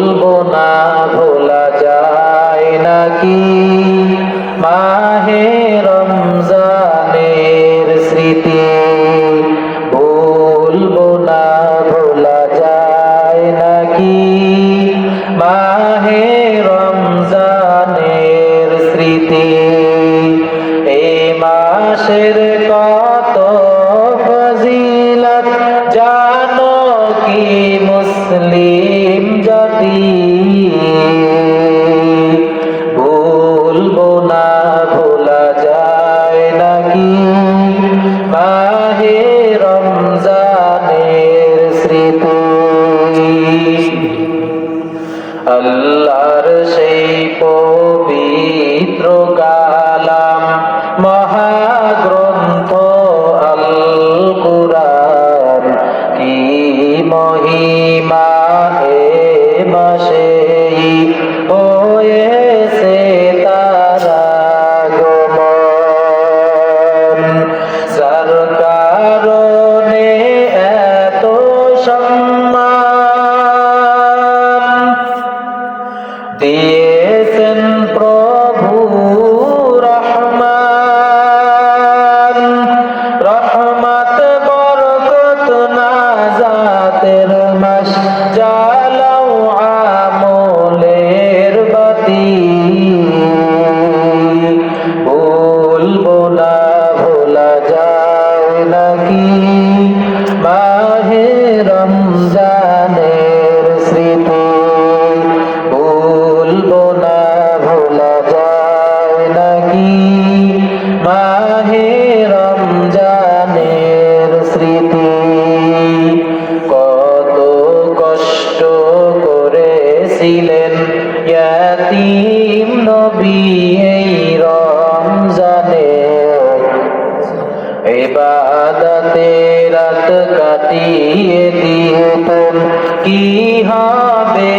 ভুলবো না ভোলা যায় নাকি? মাহে রমজানের স্মৃতি ভুলবো না ভোলা যায় নাকি? মাহে রমজানের স্মৃতি এই মাসের কত ফজিলত জানো কি মুসলিম জাতি। ভুলবো না ভোলা যায় নাকি? মাহে রমজানের স্মৃতি। আল্লাহর সেই পবিত্র কালাম, মহাগ্রন্থ সম্মান করেছিলেন ইয়াতিম নবী এই রমজানে। এবাদতে রাত কাটিয়ে দিতেন কি হবে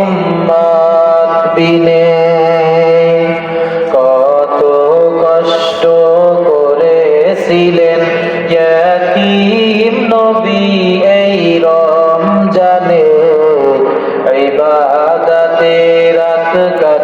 উম্মত বিনে কত কষ্ট করেছিলেন। ইয়াতিম নবী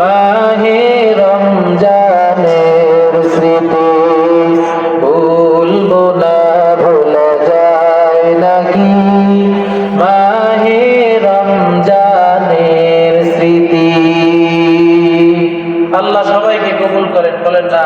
মাহে রমজানের স্মৃতি, ভুলবো না, ভুলে যায় নাকি? মাহে রমজানের স্মৃতি। আল্লাহ সবাইকে কবুল করেন, বলেন না।